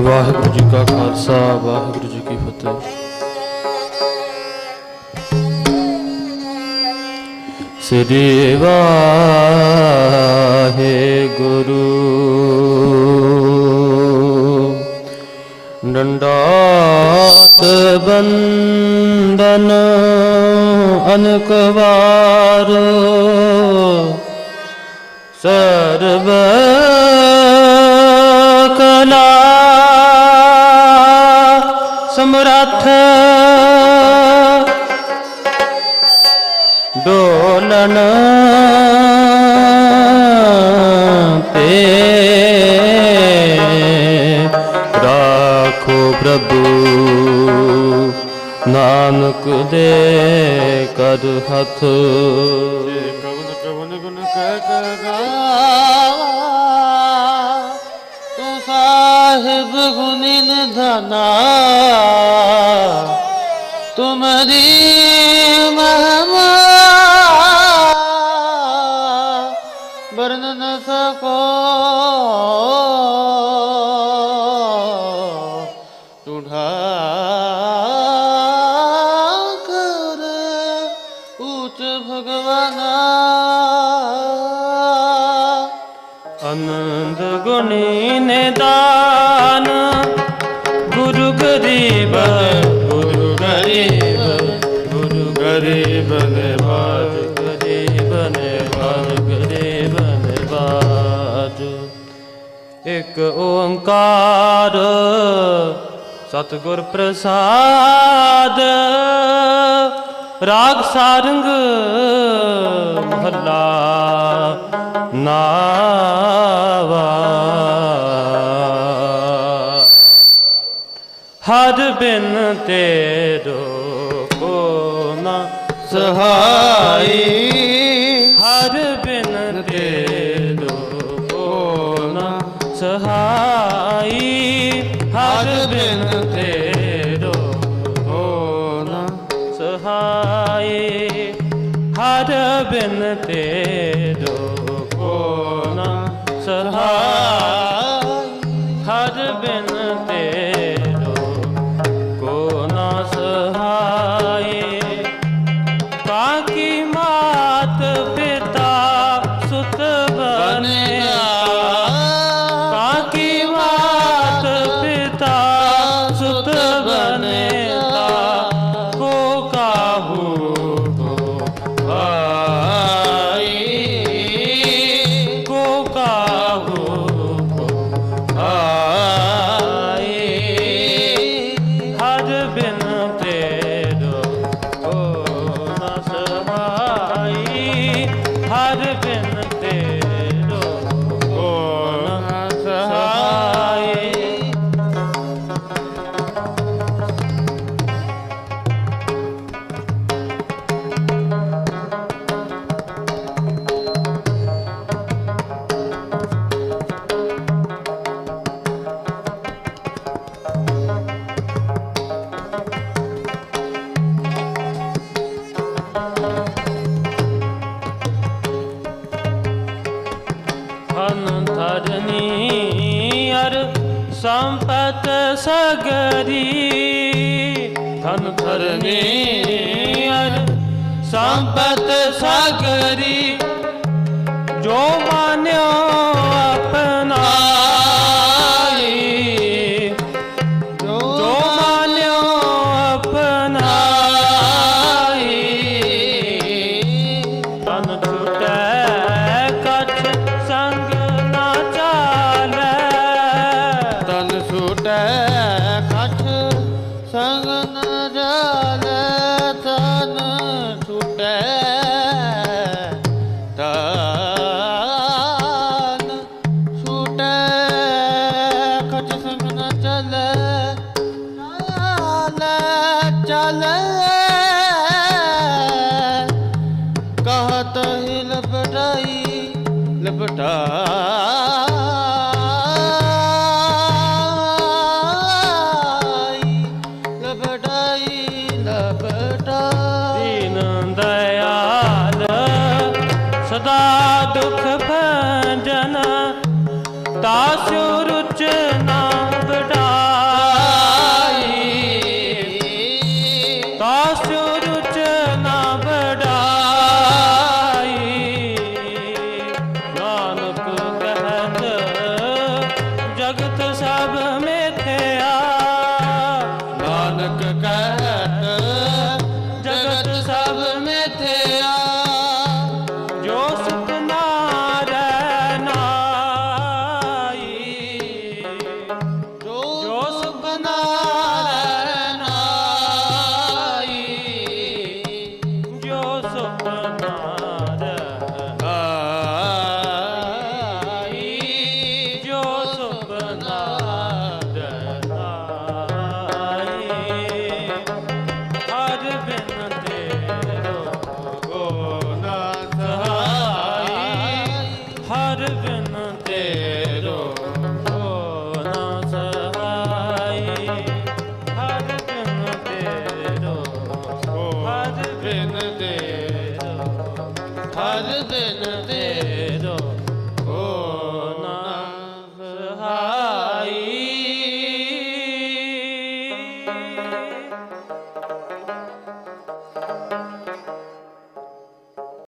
ਵਾਹਿਗੁਰੂ ਜੀ ਕਾ ਖਾਲਸਾ ਵਾਹਿਗੁਰੂ ਜੀ ਕੀ ਫਤਿਹ। ਸ੍ਰੀ ਗੁਰੂ ਨੰਡਾਤ ਬੰਦਨ ਅਨਕ ਵਾਰ ਸਰਬ ਕਲਾ ਸਮਰੱਥ ਡੋਲਨ ਤੇ ਰਾਖੋ ਪ੍ਰਭੂ ਨਾਨਕ ਦੇ ਕਦ ਹੱਥ ਕਵਨ ਕਵਨ ਗੁਣ ਕਹਿ ਕਹਿ ਗਾਵਾ ਤੂੰ ਸਾਹਿਬ ਗੁਣੀ ਨਿਧਾਨਾ ਤੁਮਰੀ ਗੁਣੀ ਨਿਦਾਨ, ਗੁਰੂ ਗਰੀਬ ਗੁਰੂ ਗਰੀਬ ਗੁਰੂ ਗਰੀਬ ਨਿਵਾਜ ਗਰੀਬ ਨਿਵਾਜ ਗਰੀਬ ਨਿਵਾਜ ਇੱਕ ਓੰਕਾਰ ਸਤਿਗੁਰ ਪ੍ਰਸਾਦ, ਰਾਗ ਸਾਰੰਗ ਮਹੱਲਾ ਨਾਵਾ। ਹਰ ਬਿਨ ਤੇਰੋ ਕੋ ਨਾ ਸਹਾਈ। ਹਰ ਬਿਨ ਤੇਰੋ ਕੋ ਨਾ ਸਹਾਈ। ਹਰ ਬਿਨ ਤੇਰੋ ਹੋ ਨਾ ਸਹਾਈ। ਹਰ ਬਿਨ ਤੇਰੋ ਕੋ ਨਾ ਸਹਾਈ। बाकी ਧਰਨੀ ਅਰ ਸੰਪਤ ਸਗਰੀ। ਧਨ ਧਰਨੀ ਅਰ ਸੰਪਤ ਸਗਰੀ। ਜੋ ਮਾਨਿਓ ਸੰਗ ਨ ਜਾਲੇ ਤਨ ਛੁਟੈ ਤਨ ਛੁਟੈ ਕਛ ਸੰਗ ਨ ਚਲੇ ਚਾਲੇ ਚਲੇ। ਦੁਖ ਭਜਨਾ ਤਾਸੁ ਰੁਚ ਨਾ ਬਡਾਈ ਤਾਸੁ ਰੁਚ ਨਾ ਬਡਾਈ ਨਾਨਕ ਕਹਤ, ਜਗਤ ਸਭ ਮੇਥਿਆ। ਨਾਨਕ ਕਹਤ, ਜਗਤ ਸਭ ਮੇਥਿਆ।